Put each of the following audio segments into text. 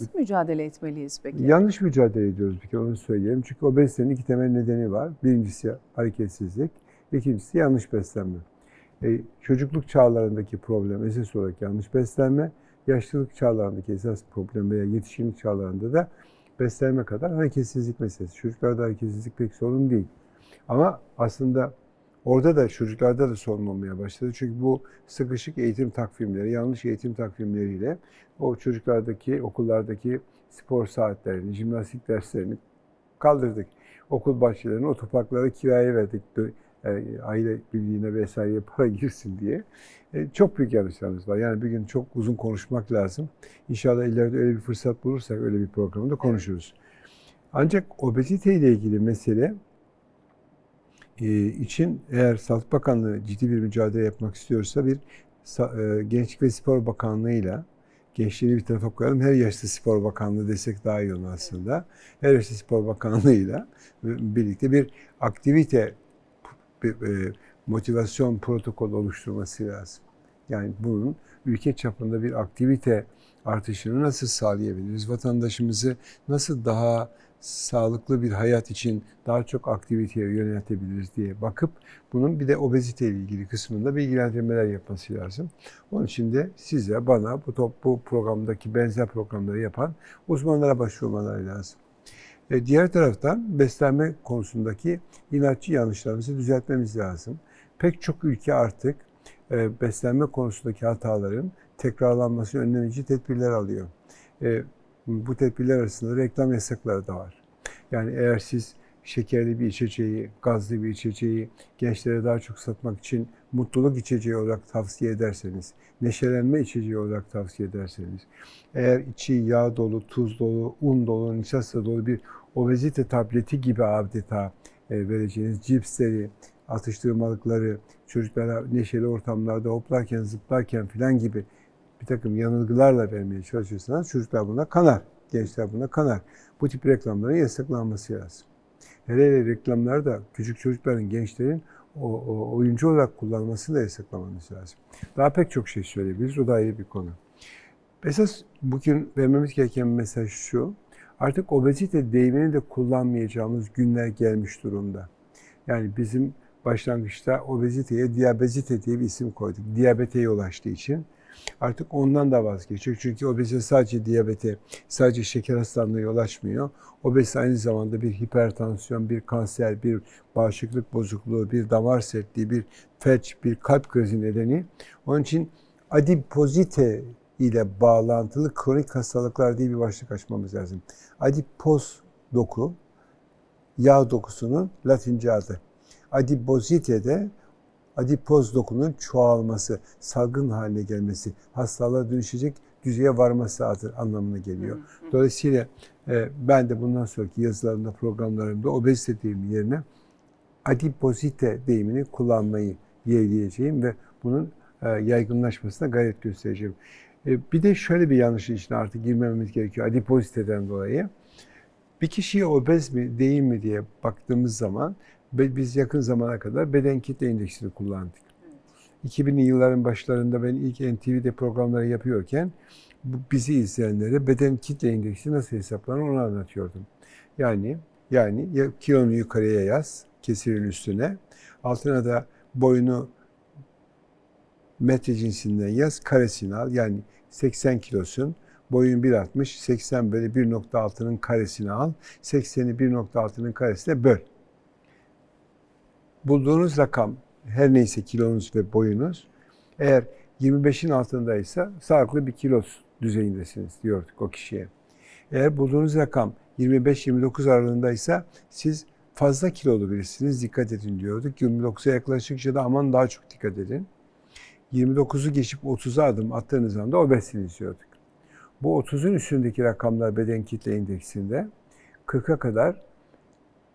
Nasıl mücadele etmeliyiz peki? Yanlış mücadele ediyoruz bir kere onu söyleyelim. Çünkü obezitenin iki temel nedeni var. Birincisi hareketsizlik, ikincisi yanlış beslenme. E, çocukluk çağlarındaki problem esas olarak yanlış beslenme, yaşlılık çağlarındaki esas problem veya yetişkinlik çağlarında da beslenme kadar hareketsizlik meselesi. Çocuklarda hareketsizlik pek sorun değil. Ama aslında orada da çocuklarda da sorun olmaya başladı. Çünkü bu sıkışık eğitim takvimleri, yanlış eğitim takvimleriyle o çocuklardaki, okullardaki spor saatlerini, jimnastik derslerini kaldırdık. Okul bahçelerini, otoparklara kiraya verdik. E, aile birliğine vesaireye para girsin diye. E, çok büyük yanlışlarımız var. Yani bir gün çok uzun konuşmak lazım. İnşallah ileride öyle bir fırsat bulursak öyle bir programda konuşuruz. Ancak obezite ile ilgili mesele için eğer Sağlık Bakanlığı ciddi bir mücadele yapmak istiyorsa bir e, Gençlik ve Spor Bakanlığı'yla gençliğini bir tarafa koyalım. Her yaşta spor bakanlığı desek daha iyi olur aslında. Her yaşta spor bakanlığıyla birlikte bir aktivite bir, e, motivasyon protokolü oluşturması lazım. Yani bunun ülke çapında bir aktivite artışını nasıl sağlayabiliriz? Vatandaşımızı nasıl daha sağlıklı bir hayat için daha çok aktiviteye yöneltebiliriz diye bakıp bunun bir de obezite ile ilgili kısmında bilgilendirmeler yapması lazım. Onun için de size, bana bu, top, bu programdaki benzer programları yapan uzmanlara başvurmaları lazım. E, diğer taraftan beslenme konusundaki inatçı yanlışlarımızı düzeltmemiz lazım. Pek çok ülke artık beslenme konusundaki hataların tekrarlanması önleyici tedbirler alıyor. E, bu tedbirler arasında reklam yasakları da var. Yani eğer siz şekerli bir içeceği, gazlı bir içeceği gençlere daha çok satmak için mutluluk içeceği olarak tavsiye ederseniz, neşelenme içeceği olarak tavsiye ederseniz, eğer içi yağ dolu, tuz dolu, un dolu, nişasta dolu bir obezite tableti gibi adeta e, vereceğiniz cipsleri, atıştırmalıkları, çocuklara neşeli ortamlarda hoplarken, zıplarken filan gibi bir takım yanılgılarla vermeye çalışırsanız çocuklar buna kanar. Gençler buna kanar. Bu tip reklamların yasaklanması lazım. Hele hele reklamları da küçük çocukların, gençlerin o, o oyuncu olarak kullanmasını da yasaklamanız lazım. Daha pek çok şey söyleyebiliriz. O da ayrı bir konu. Esas bugün vermemiz gereken mesaj şu. Artık obezite deyimini de kullanmayacağımız günler gelmiş durumda. Yani bizim başlangıçta obeziteye diyabezite diye bir isim koyduk. Diyabete yol açtığı için. Artık ondan da vazgeçiyor. Çünkü obezite sadece diyabete, sadece şeker hastalığına yol açmıyor. Obezite aynı zamanda bir hipertansiyon, bir kanser, bir bağışıklık bozukluğu, bir damar sertliği, bir felç, bir kalp krizi nedeni. Onun için adipozite ile bağlantılı kronik hastalıklar diye bir başlık açmamız lazım. Adipoz doku, yağ dokusunun latince adı. Adipozite de adipoz dokunun çoğalması, salgın haline gelmesi, hastalığa dönüşecek düzeye varması adı anlamına geliyor. Dolayısıyla e, ben de bundan sonraki yazılarımda, programlarımda obezite deyimi yerine adipozite deyimini kullanmayı yeğleyeceğim ve bunun e, yaygınlaşmasına gayret göstereceğim. E, bir de şöyle bir yanlış içine artık girmememiz gerekiyor adipoziteden dolayı. Bir kişiye obez mi değil mi diye baktığımız zaman biz yakın zamana kadar beden kitle indeksini kullandık. 2000'li yılların başlarında ben ilk NTV'de programları yapıyorken bizi izleyenlere beden kitle indeksi nasıl hesaplanır onu anlatıyordum. Yani yani ya kilonu yukarıya yaz kesirin üstüne. Altına da boyunu metre cinsinden yaz, karesini al. Yani 80 kilosun, boyun 1.60, 80 böyle 1.6'nın karesini al. 80'i 1.6'nın karesine böl. Bulduğunuz rakam her neyse kilonuz ve boyunuz eğer 25'in altındaysa sağlıklı bir kilos düzeyindesiniz diyorduk o kişiye. Eğer bulduğunuz rakam 25-29 aralığındaysa siz fazla kilolu birisiniz dikkat edin diyorduk. 29'a yaklaştıkça da aman daha çok dikkat edin. 29'u geçip 30'a adım attığınız anda obezsiniz diyorduk. Bu 30'un üstündeki rakamlar beden kitle indeksinde 40'a kadar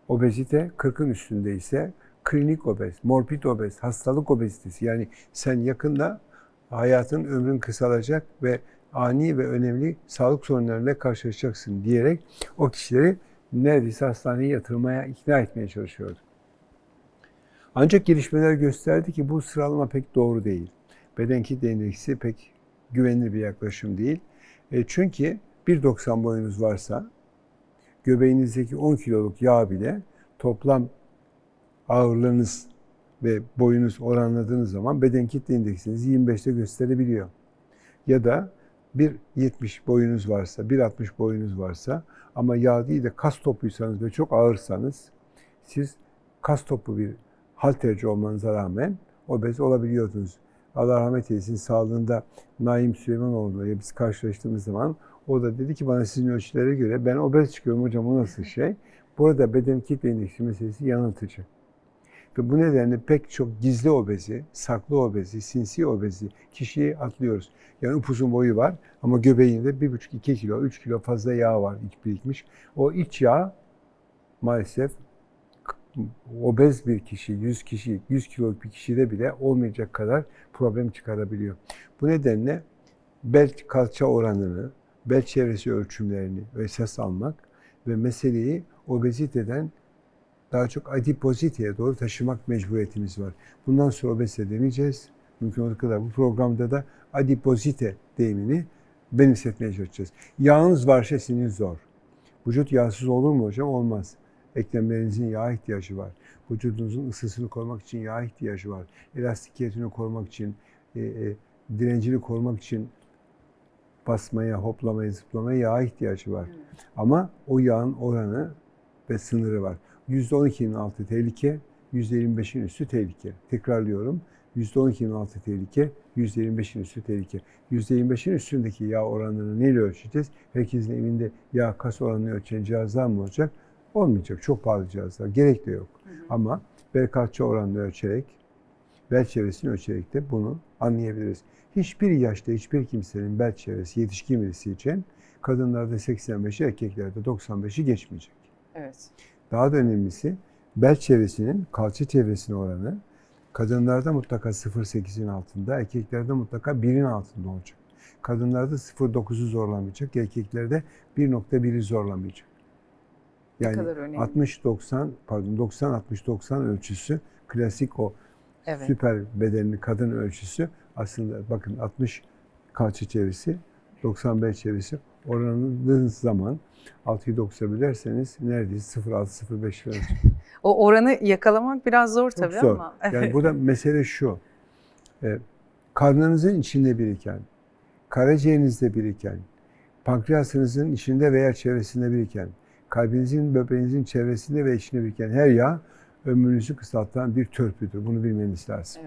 obezite, 40'ın üstünde ise klinik obez, morbid obez, hastalık obezitesi. Yani sen yakında hayatın ömrün kısalacak ve ani ve önemli sağlık sorunlarıyla karşılaşacaksın diyerek o kişileri neredeyse hastaneye yatırmaya ikna etmeye çalışıyordu. Ancak gelişmeler gösterdi ki bu sıralama pek doğru değil. Beden kitle endeksi pek güvenilir bir yaklaşım değil. E çünkü 1.90 boyunuz varsa göbeğinizdeki 10 kiloluk yağ bile toplam ağırlığınız ve boyunuz oranladığınız zaman beden kitle indeksinizi 25'te gösterebiliyor. Ya da 1.70 boyunuz varsa, 1.60 boyunuz varsa ama yağ değil de kas topuysanız ve çok ağırsanız siz kas topu bir halterci olmanıza rağmen obez olabiliyordunuz. Allah rahmet eylesin sağlığında Naim Süleymanoğlu'yla biz karşılaştığımız zaman o da dedi ki bana sizin ölçülere göre ben obez çıkıyorum hocam o nasıl şey? Burada beden kitle indeksi meselesi yanıltıcı. Ve bu nedenle pek çok gizli obezi, saklı obezi, sinsi obezi kişiyi atlıyoruz. Yani upuzun boyu var ama göbeğinde 1,5-2 kilo, 3 kilo fazla yağ var birikmiş. O iç yağ maalesef obez bir kişi, 100 kişi, 100 kiloluk bir kişide bile olmayacak kadar problem çıkarabiliyor. Bu nedenle bel kalça oranını, bel çevresi ölçümlerini esas almak ve meseleyi obeziteden daha çok adipoziteye doğru taşımak mecburiyetimiz var. Bundan sonra obezite demeyeceğiz. Mümkün olduğu kadar bu programda da adipozite deyimini benimsetmeye çalışacağız. Yağınız varsa sinir zor. Vücut yağsız olur mu hocam? Olmaz. Eklemlerinizin yağ ihtiyacı var. Vücudunuzun ısısını korumak için yağ ihtiyacı var. Elastikiyetini korumak için, e, e, direncini korumak için basmaya, hoplamaya, zıplamaya yağ ihtiyacı var. Ama o yağın oranı ve sınırı var. %12'nin altı tehlike, %25'in üstü tehlike. Tekrarlıyorum. %12'nin altı tehlike, %25'in üstü tehlike. %25'in üstündeki yağ oranını neyle ölçeceğiz? Herkesin evinde yağ kas oranını ölçen cihazlar mı olacak? Olmayacak. Çok pahalı cihazlar. Gerek de yok. Ama bel kalça oranını ölçerek, bel çevresini ölçerek de bunu anlayabiliriz. Hiçbir yaşta hiçbir kimsenin bel çevresi yetişkin birisi için kadınlarda 85'i, erkeklerde 95'i geçmeyecek. Evet. Daha da önemlisi bel çevresinin kalça çevresine oranı kadınlarda mutlaka 0.8'in altında, erkeklerde mutlaka 1'in altında olacak. Kadınlarda 0.9'u zorlamayacak, erkeklerde 1.1'i zorlamayacak. Yani kadar önemli. 60-90 pardon 90-60-90 ölçüsü klasik o Evet. süper bedenli kadın ölçüsü aslında bakın 60 kalça çevresi 95 çevresi oranladığınız zaman 6'yı 9'a bölerseniz neredeyse 0.6-0.5 falan çıkıyor. O oranı yakalamak biraz zor Çok tabii zor. ama. Yani burada mesele şu. E, karnınızın içinde biriken, karaciğerinizde biriken, pankreasınızın içinde veya çevresinde biriken, kalbinizin, böbreğinizin çevresinde ve içinde biriken her yağ ömrünüzü kısaltan bir törpüdür. Bunu bilmeniz lazım.